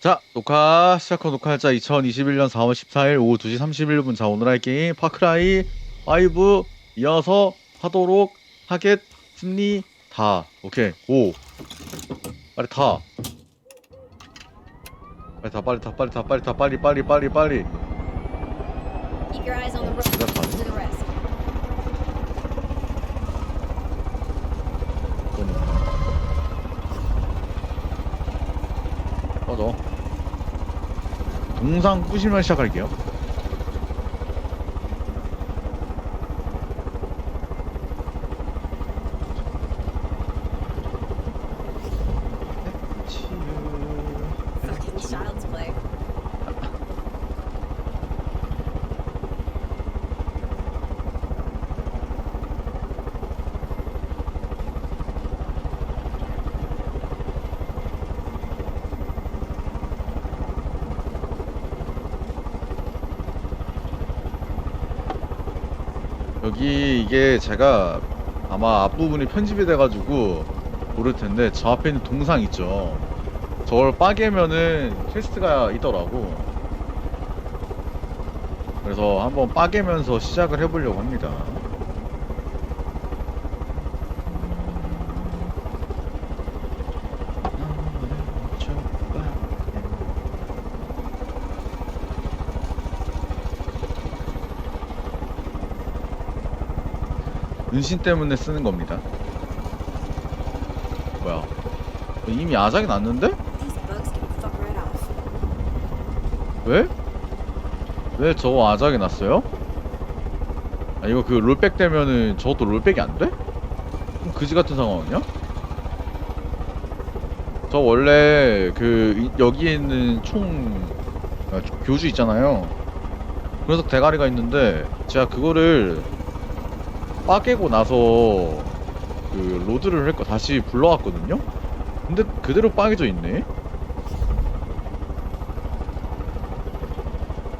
자, 녹화 시작한 녹화일자 2021년 4월 14일 오후 2시 31분. 자, 오늘 할 게임 파크라이 5 이어서 하도록 하겠습니다. 오케이, 오. 빨리 타. 빨리 타, 빨리 타, 빨리 타, 빨리 타, 빨리, 빨리, 빨리, 빨리. Keep your eyes on the road. 진짜 타네. Do the rest. 꺼져. 동상 부시면 시작할게요. 여기 이게 제가 아마 앞부분이 편집이 돼가지고 모를 텐데 저 앞에 있는 동상 있죠. 저걸 빠개면은 퀘스트가 있더라고. 그래서 한번 빠개면서 시작을 해보려고 합니다. 은신 때문에 쓰는 겁니다. 뭐야? 이미 아작이 났는데? 왜? 왜 저거 아작이 났어요? 아 이거 그 롤백 되면은 저것도 롤백이 안 돼? 그럼 그지 같은 상황이야? 저 원래 그 이- 여기에 있는 총 아, 교주 있잖아요. 그래서 대가리가 있는데 제가 그거를 빠개고 나서 그 로드를 할거 다시 불러왔거든요. 근데 그대로 빠개져 있네.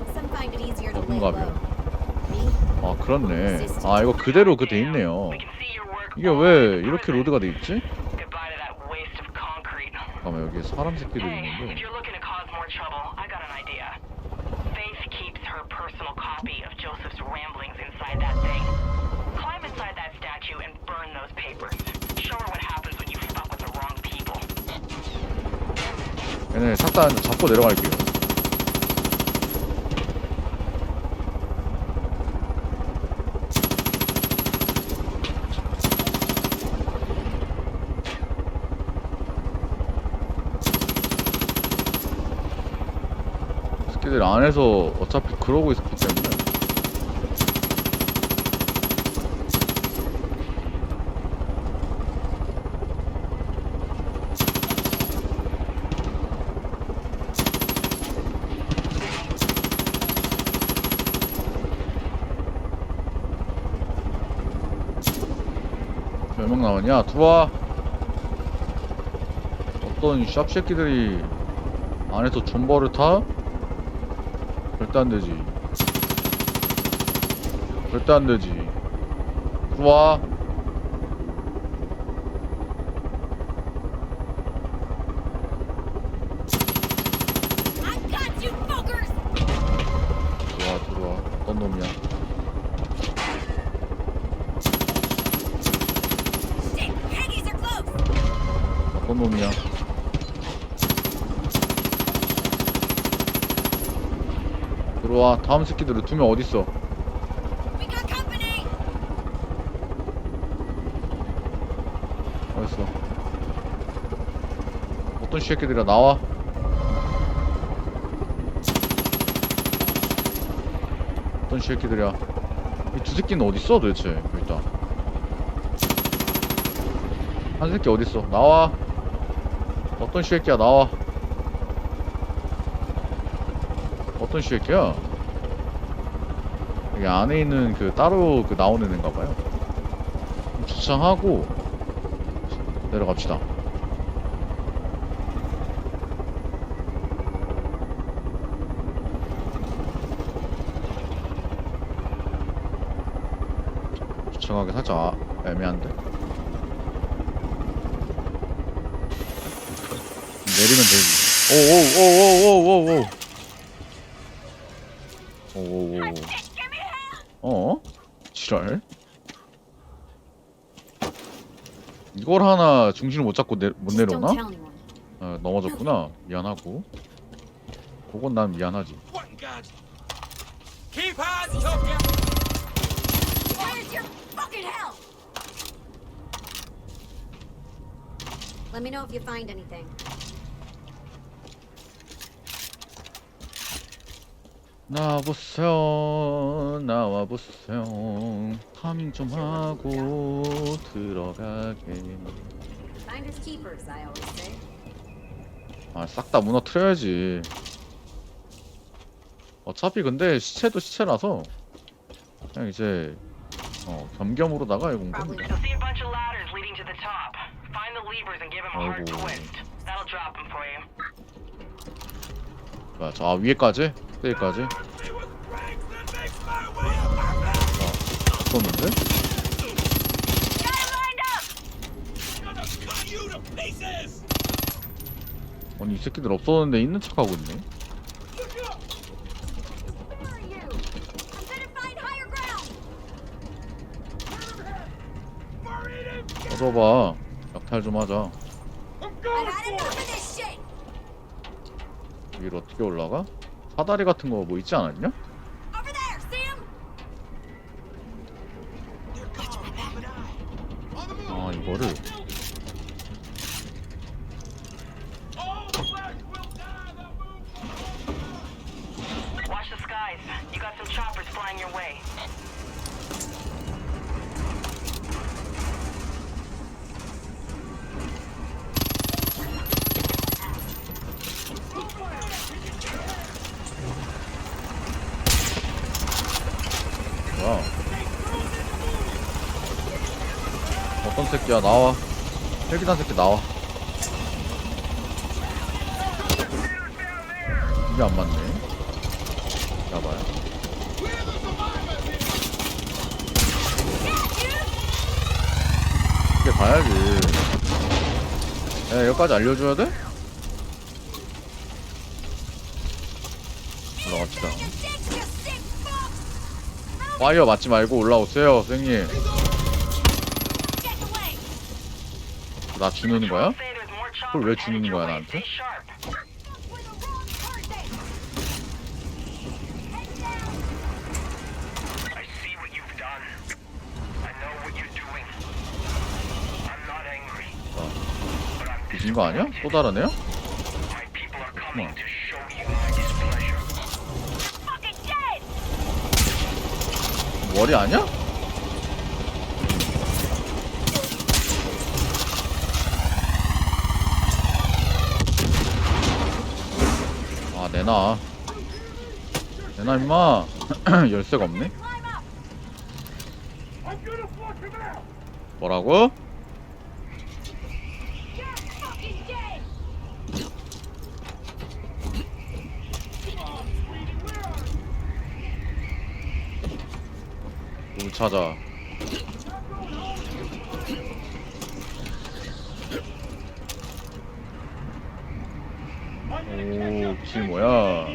Some find it easier to lay 어떤가 low. 봐요. Me? 아 그렇네. 아 이거 그대로 그 돼 있네요. 이게 왜 이렇게 로드가 돼 있지? 잠깐만 여기 사람 새끼들 있는데 얘네 싹다 잡고 내려갈게요. 새끼들 안에서 어차피 그러고 있었기 때문에 나오냐? 들어와. 어떤 샵 새끼들이 안에서 존버를 타? 절대 안 되지. 절대 안 되지. 들어와. I got you, fuckers! 들어와, 들어와. 어떤 놈이야? Shit, Hades are close! 놈이야? 들어와. 다음 새끼들은 두 명 어딨어? 어딨어? 어떤 새끼들이야 나와? 어떤 새끼들이야? 이 두 새끼는 어딨어 도대체? 있다. 한 새끼 어딨어? 나와. 어떤 새끼야 나와. 어떤 새끼야? 여기 안에 있는 그 따로 그 나오는 애인가 봐요. 주차하고 내려갑시다. 주차하기 살짝 애매한데. 내리면 되지. 오오오오오오오 오오오! 어? 지랄 이걸 하나 중심을 못 잡고 내, 못 내려오나? 아, 넘어졌구나 미안하고 그건 난 미안하지? Let me know if you find anything. 나와보세요 나와보세요 파밍 좀 하고 들어가게. 아 싹 다 무너뜨려야지 어차피 근데 시체도 시체라서 그냥 이제 어 겸겸으로다가 이거 온 겁니다 아이고. 뭐야 저 아, 위에까지? To pieces! 아니 이 새끼들 없었는데 있는 척하고 있네! 꺼져봐 약탈 좀 하자! 위로 어떻게 올라가? 사다리 같은 거 뭐 있지 않았냐? 아 이거를! Watch the skies. You got some choppers flying your way. 새끼야 나와. 헬기단 새끼 나와. 이게 안 맞네. 야봐요. 이게 봐야지. 야 여기까지 알려줘야 돼? 올라갑시다! 파이어 맞지 말고 올라오세요 선생님 나 주는 거야? 그걸 왜 주는 거야. 나한테? 뒤진 거 아니야? 또 다른 애야? Dead! 머리 아니야? 아 내놔 내놔 임마 열쇠가 없네! 뭐라고? 물 찾아 뭐야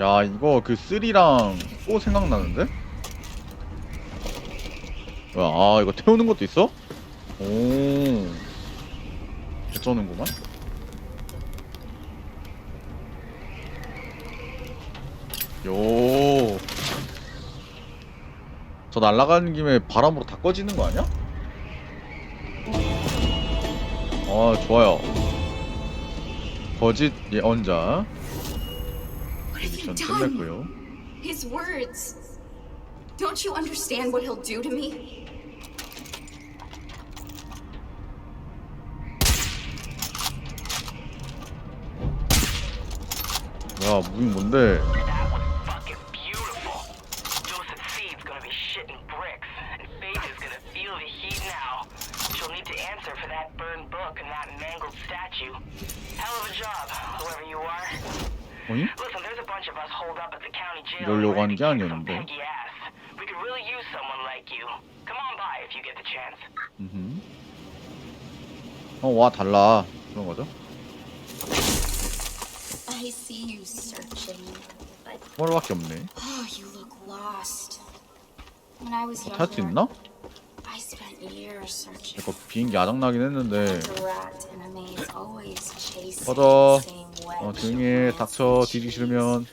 야 이거 그 3랑 4 생각나는데? 뭐야 아 이거 태우는 것도 있어? 오 개쩌는구만 요. 저 날아가는 김에 바람으로 다 꺼지는 거 아니야? 아, 좋아요. 거짓 예언자. 미션. His words. Don't you understand what he'll do to me? 야, 무빙 뭔데? now. She'll need to answer for that burned book and that mangled statue. Hell of a job, whoever you are. 어이? Listen, there's a bunch of us holed up at the county jail. 이러려고 ready 한 게 to kick some 아니었는데. piggy ass. We could could really use someone like you. Come on by if you get the chance. 음흠. 어, 와, 달라. 그런 거죠? I see you searching, but 머리밖에 없네. oh, you look lost. When I was 탈 수 younger, 있나? I spent years searching. 이거 비행기 아작나긴 했는데. The rat in a maze always chasing 꺼져. the same web 어, 조용히 해. 닥쳐. 뒤지기 싫으면.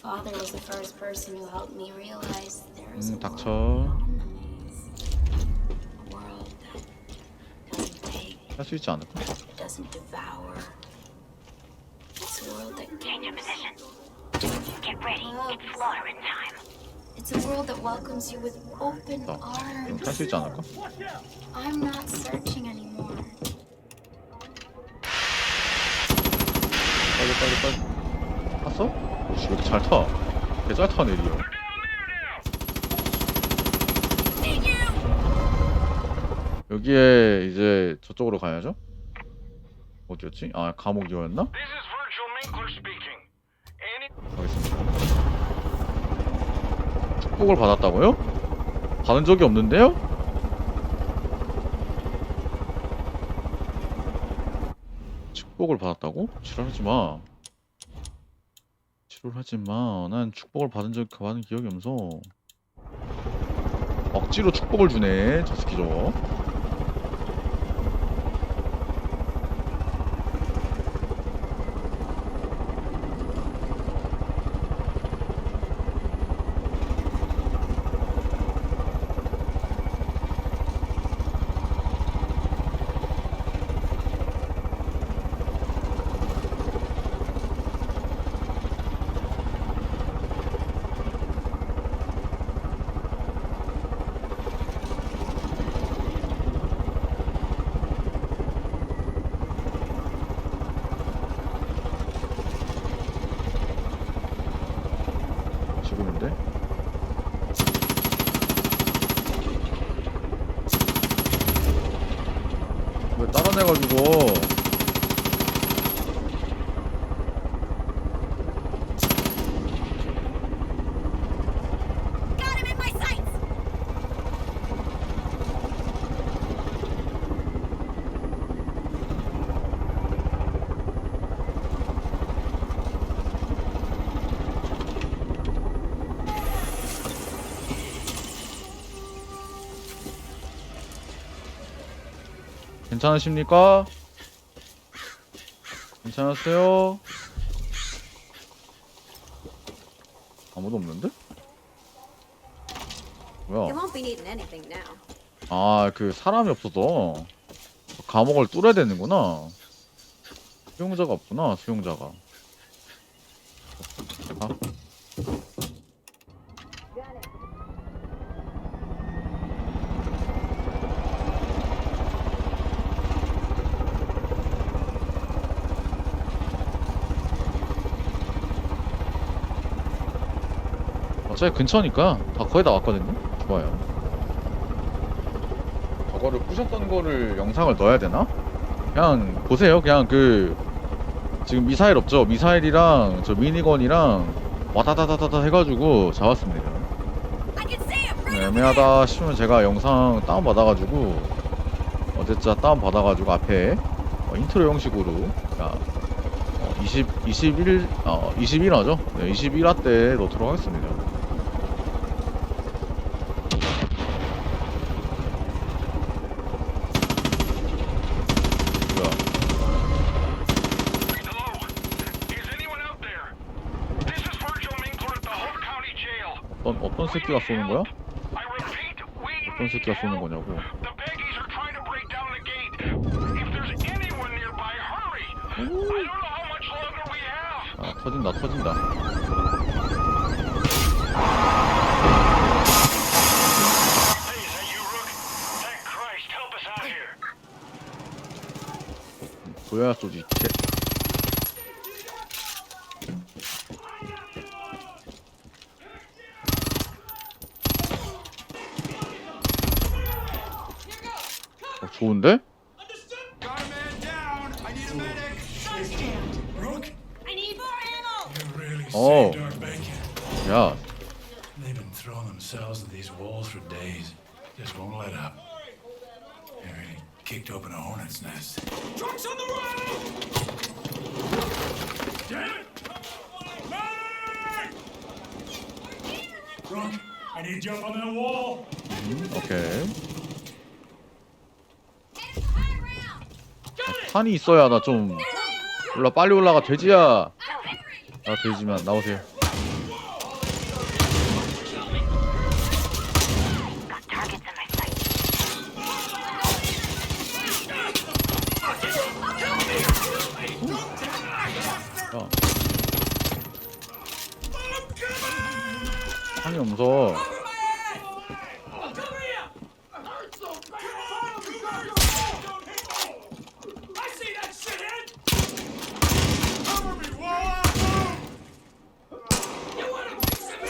Father was the first person who helped me realize there is 음, a 닥쳐. world beyond the maze. A world that doesn't take, 할 수 있지 않을까? doesn't devour. It's a world that Change your gives. position. Get ready. It's slaughtering time. It's a world that welcomes you with open arms. 탈수 있지 않을까? I'm not searching anymore. 빨리, 빨리, 빨리. 탔어? 오씨, 왜 이렇게 잘 타? 개잘 타네, 리오. 여기에 이제 저쪽으로 가야죠? 어디였지? 아, 감옥이었나? This is Virgil Minkler speaking. Any 가겠습니다. 축복을 받았다고요? 받은 적이 없는데요? 축복을 받았다고? 지랄하지 마. 지랄하지 마. 난 축복을 받은 적 받은 기억이 없어. 억지로 축복을 주네. 저 새끼 저거. 괜찮으십니까? 괜찮으세요? 아무도 없는데? You 뭐야? won't be needing anything now. 아, 그 사람이 없어서 감옥을 뚫어야 되는구나. 수용자가 없구나, 수용자가. 어차피 근처니까 다 거의 다 왔거든요. 좋아요. 저거를 부셨던 거를 영상을 넣어야 되나? 그냥 보세요. 그냥 그 지금 미사일 없죠? 미사일이랑 저 미니건이랑 와다다다다다 해가지고 잡았습니다. 네, 애매하다 싶으면 제가 영상 다운 받아가지고 어제자 다운 받아가지고 앞에 어, 인트로 형식으로 야, 어, 20 21 어, 21화죠? 네, 21화 때 넣도록 하겠습니다. 뭐야? Hello? Is anyone out there? This is Virgil Minkler at the Hope County Jail. 어떤 어떤 새끼가 쏘는 거야? 어떤 새끼가 쏘는. 거냐고? 아 터진다 터진다. 보여야 쏘지. 개. Oh. Yeah. They've been throwing themselves at these walls for days. Just won't let up. They really kicked open a hornet's nest. Trucks on the road! Damn it! I need you up on that wall. Mm, okay. 탄이 있어야 나 좀 올라 빨리 올라가 돼지야. 아 돼지만 나오세요. 야. 탄이 없어 see that shithead! Cover me while I move! You wanna fix it?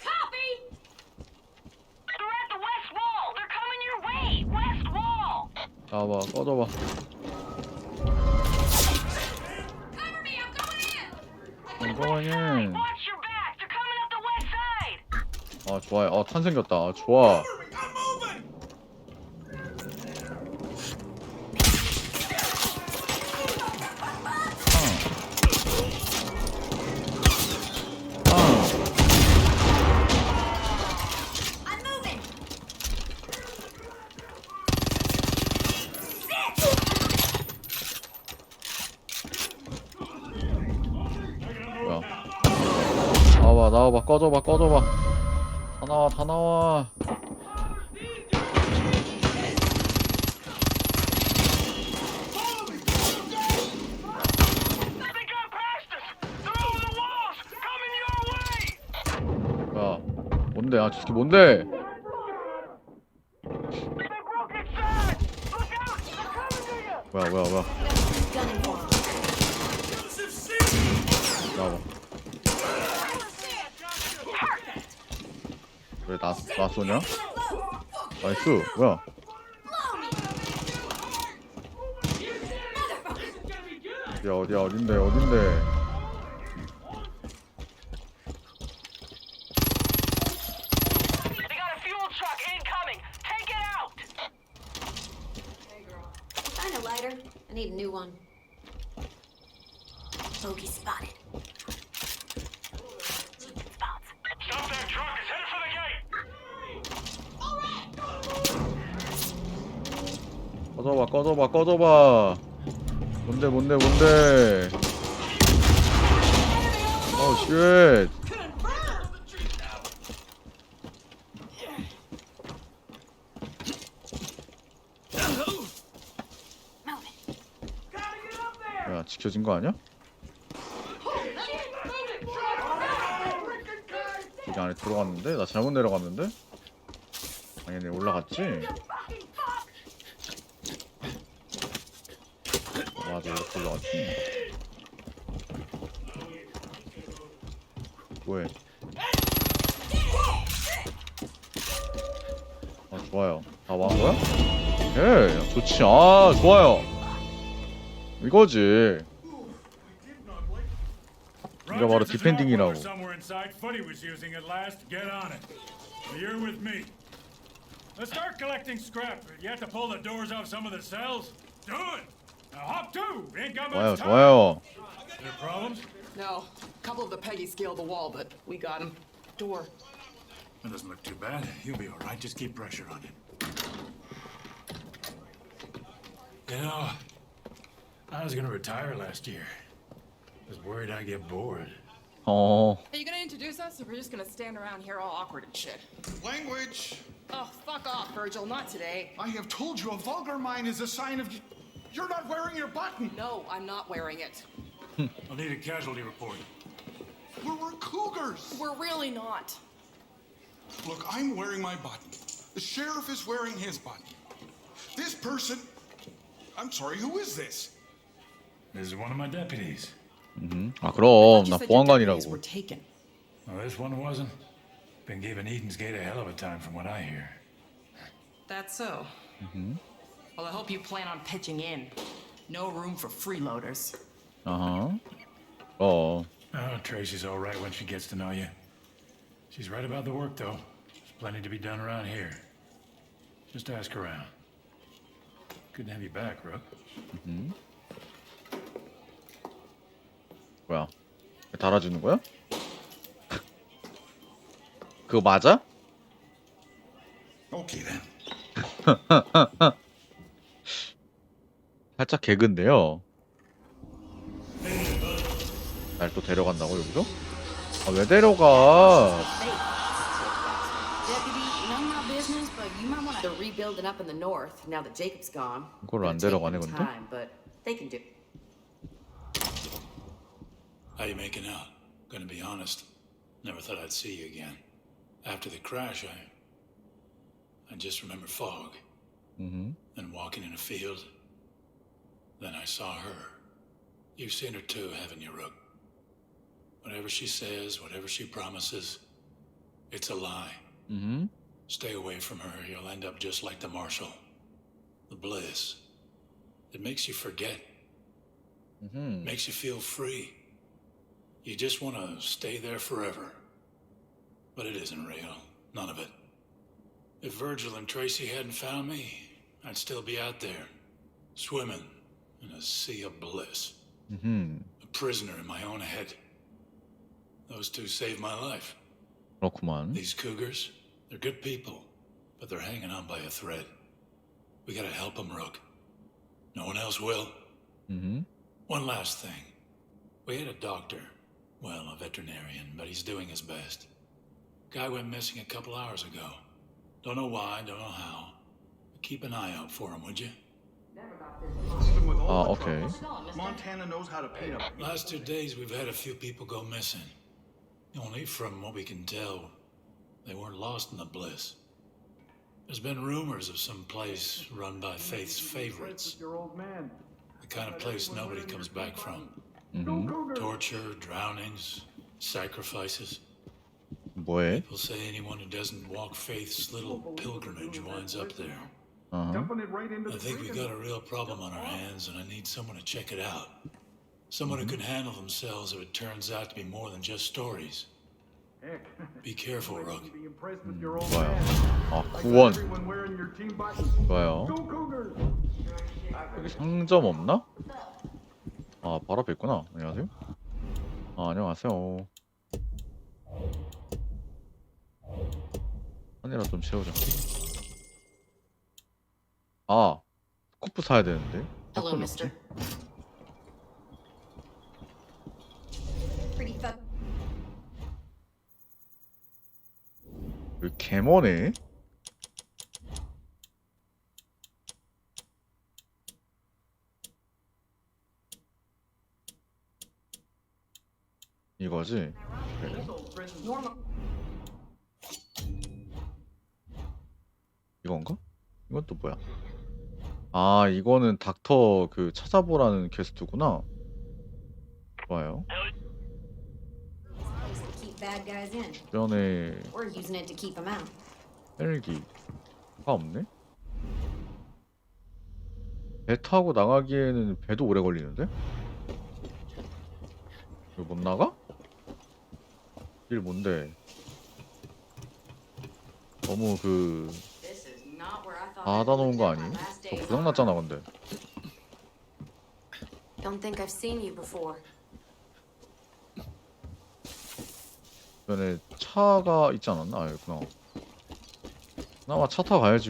Copy. They're at the west wall. They're coming your way. West wall. 나와봐 꺼져봐. Cover me. I'm going in. 잠깐만요. Watch your back. West side. 아 좋아요. 아 탄 생겼다. 아, 좋아. I'm moving! 아. I'm moving. 뭐야? 나와봐 꺼져봐 꺼져봐. 다 나와 다 나와. 뭐야? 뭔데? 아 저게 뭔데? 뭐야 뭐야 뭐야? Gunning for him. 나와봐. 왜 나, 나 쏘냐? 나이스 뭐야? 어디야 어디야 어딘데 어딘데? They got a fuel truck incoming. Take it out. Find a lighter. I need a new one. Bogey spotted. Spots. Stop that truck! It's headed for the gate! 꺼져봐 꺼져봐 꺼져봐. 뭔데 뭔데 뭔데? 어 쉣. 야 지켜진 거 아니야? 여기 안에 들어갔는데? 나 잘못 내려갔는데? 당연히 올라갔지? 맞아 이렇게 올라갔지 뭐해 아 좋아요 다 와한 거야? 예 좋지 아 좋아요 이거지 이거 바로 디펜딩이라고. Somewhere inside Footy was using it last. Get on it. You're with me. Let's start collecting scrap. You have to pull the doors off some of the cells. Do it. Now hop too. Ain't got 좋아요 much time. 좋아요 There problems? No. A couple of the Peggy scaled the wall, but we got him. Door. That doesn't look too bad. You'll be all right. Just keep pressure on it. You know, I was gonna retire last year. I Was worried I'd get bored. Oh. Are you gonna introduce us, or we're just gonna stand around here all awkward and shit? Language! Oh, fuck off, Virgil. Not today. I have told you a vulgar mind is a sign of. You're not wearing your button! No, I'm not wearing it. I'll need a casualty report. We're, we're cougars! We're really not. Look, I'm wearing my button. The sheriff is wearing his button. This person. I'm sorry, who is this? This is one of my deputies. 아 그럼 You 나 said your deputies 보안관이라고 were taken. Well, this one wasn't. Been giving Eden's Gate a hell of a time from what I hear. That's so. Well, I hope you plan on pitching in. No room for freeloaders. 어허 어 Oh, Tracy's all right when she gets to know you. She's right about the work, though. There's plenty to be done around here. Just ask around. Good to have you back, Rook. 뭐야? 달아주는 거야? 그거 맞아? Okay then. 살짝 개근데요. 날 또 데려간다고 여기서? 아 왜 데려가? Deputy, none of my business, but you might want to rebuilding up in the north now that Jacob's gone. 이걸 안 데려가네, 근데? time, but they can do. How you making out? Gonna be honest, never thought I'd see you again. After the crash, I. I just remember fog. Mm-hmm. And walking in a field. Then I saw her. You've seen her too, haven't you, Rook? Whatever she says, whatever she promises, it's a lie. Mm-hmm. Stay away from her. You'll end up just like the Marshal. The bliss. It makes you forget. Mm-hmm. Makes you feel free. You just want to stay there forever. But it isn't real, none of it. If Virgil and Tracy hadn't found me, I'd still be out there, swimming in a sea of bliss. 음. A prisoner in my own head. Those two saved my life. 그렇구만. These cougars, they're good people, but they're hanging on by a thread. We gotta help them, Rook. No one else will. 음. One last thing. We had a doctor. well, a veterinarian, but he's doing his best. Guy went missing a couple hours ago. Don't know why, don't know how. But keep an eye out for him, would you? Oh, okay. Montana knows how to paint them. Last two days, we've had a few people go missing. Only from what we can tell, they weren't lost in the bliss. There's been rumors of some place run by Faith's favorites. The kind of place nobody comes back from. 음. Torture, drownings, sacrifices. 뭐해? People say anyone who doesn't walk Faith's little pilgrimage winds up there. 어. I think we got a real problem on our hands, and I need someone to check it out. Someone who can handle themselves if it turns out to be more than just stories. Be careful, Rook. 좋아요. 아 구원. 좋아요. 여기 상점 없나? 아 바로 앞에 있구나. 안녕하세요. 아 안녕하세요. 한이라 좀 채우자. 아 스코프 사야 되는데. Hello, mister. 여기 개머네. 이거지? 그래. 이건가? 이건 또 뭐야? 아 이거는 닥터 그 찾아보라는 퀘스트구나. 좋아요. 주변에. 헬기가 없네? 배 타고 나가기에는 배도 오래 걸리는데? 이거 못 나가? 길 뭔데? 너무 그 닫아놓은 거 아니? 저 day of 고장 났잖아 근데 Don't think I've seen you before. 주변에 차가 있지 않았나? 아 여기구나 그나마 차 타고 가야지